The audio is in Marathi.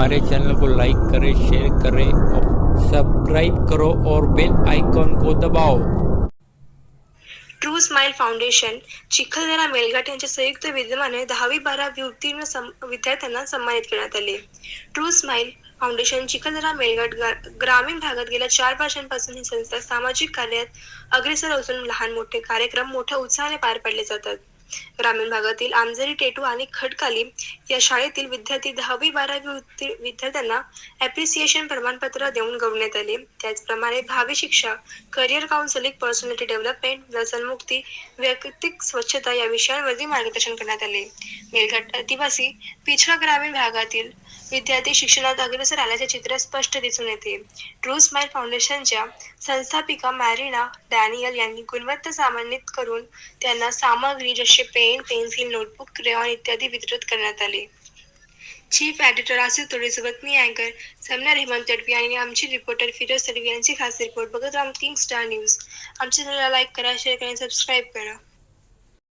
हमारे चैनल को लाइक करें शेयर करें और सब्सक्राइब करो और बेल आइकॉन को दबाओ। True smile foundation Chikhaldara Melghat यांच्या संयुक्त विद्यमाने दहावी बारावी उत्तीर्ण विद्यार्थ्यांना सन्मानित करण्यात आले. True smile foundation Chikhaldara Melghat ग्रामीण भागात गेल्या चार वर्षांपासून ही संस्था सामाजिक कार्यात अग्रेसर असून लहान मोठे कार्यक्रम मोठ्या उत्साहाने पार पाडले जातात. ग्रामीण भागातील आमझरी टेटू आणि खडकाली या शाळेतील विद्यार्थी दहावी बारावी विद्यार्थ्यांना ॲप्रिसिएशन प्रमाणपत्र देऊन गौरवण्यात आले. त्याचप्रमाणे भावी शिक्षा करिअर काउन्सिलिंग पर्सनॅलिटी डेव्हलपमेंट व्यसनमुक्ती वैयक्तिक स्वच्छता या विषयांवरती मार्गदर्शन करण्यात आले. मेलघाट आदिवासी पिछडा ग्रामीण भागातील विद्यार्थी शिक्षणात अग्रेसर आल्याचे चित्र स्पष्ट दिसून येते. ट्रू स्माइल फाउंडेशनच्या संस्थापिका मॅरिना डॅनियल यांनी गुणवत्ता सामान्यित करून त्यांना सामग्री जसे पेन पेन्सिल नोटबुक क्रेऑन इत्यादी वितरित करण्यात आले. चीफ एडिटर आसिफ तोडेसोबत मी अँकर समना हेमंत तडवी आणि आमची रिपोर्टर फिरोज तडवी यांची खास रिपोर्ट बघत राम किंग स्टार न्यूज. आमच्या चॅनलला लाईक करा शेअर करा आणि सबस्क्राईब करा.